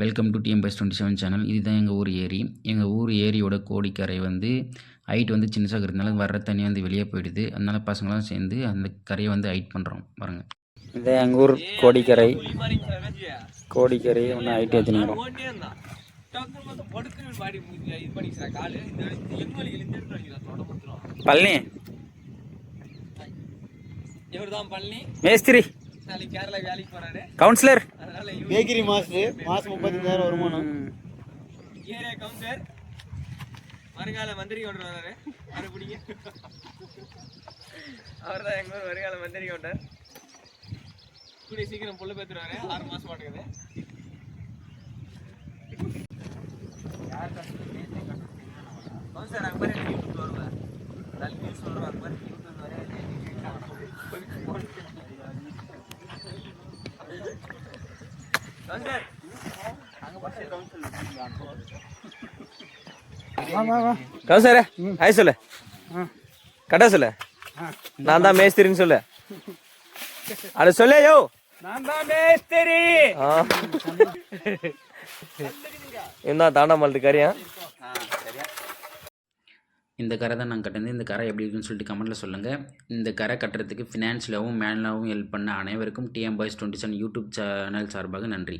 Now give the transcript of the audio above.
Welcome to TM bus twenty seven channel இதுதான் எங்கள் ஊர் ஏரி. எங்கள் ஊர் ஏரியோட கோடிக்கரை வந்து ஹைட் வந்து சின்னசாக இருக்கிறதுனால வர்ற தண்ணி வந்து வெளியே போயிடுது. அதனால பசங்களாம் சேர்ந்து அந்த கரையை வந்து ஹைட் பண்ணுறோம் பாருங்க. இது எங்கள் ஊர் கோடிக்கரை. கோடிக்கரை ஒன்று ஹைட் ஏற்றினுக்கிறோம் பழனி. இவர்தான் பழனி. மேஸ்திரி. நாளைக்கு கேரளா வேலைக்கு போறாரு. கவுன்சிலர். இவர் பேக்கரி மாஸ்டர் மாசம் முப்பத்தஞ்சாயிரம் வருமானம். ஏரியா கவுன்சிலர் வருங்கால மந்திரி ஒன்று வராரு பிடிங்க? அவர் தான் எங்க ஊர் வருங்கால மந்திரி கவுண்டர் கூடிய சீக்கிரம் புள்ள பேத்துருவாரு. ஆறு மாசம் மாட்டேங்குது கவுன்சிலர் அங்கே மாதிரி யூடியூப் வருவேன் நல்ல நியூஸ் சொல்கிறோம் அங்கே மாதிரி யூடியூப் கவுன்சிலர் கவுன்சிலர் ஹாய் சொல்லு. கட்டா சொல்லு. நான் தான் மேஸ்திரின்னு சொல்லு. அட சொல்லு யோ. நான் தான் மேஸ்திரி. ஆ. என்ன தாண்டாமல் கறியா இந்த கரை தான் நாங்கள் கட்டினது. இந்த கரை எப்படி இருக்குன்னு சொல்லிட்டு கமெண்ட்டில் சொல்லுங்கள் இந்த கரை கட்டுறதுக்கு ஃபினான்ஷியலாகவும் மேனலாகவும் ஹெல்ப் பண்ண அனைவருக்கும் TM boys twenty seven YouTube channel சார்பாக நன்றி.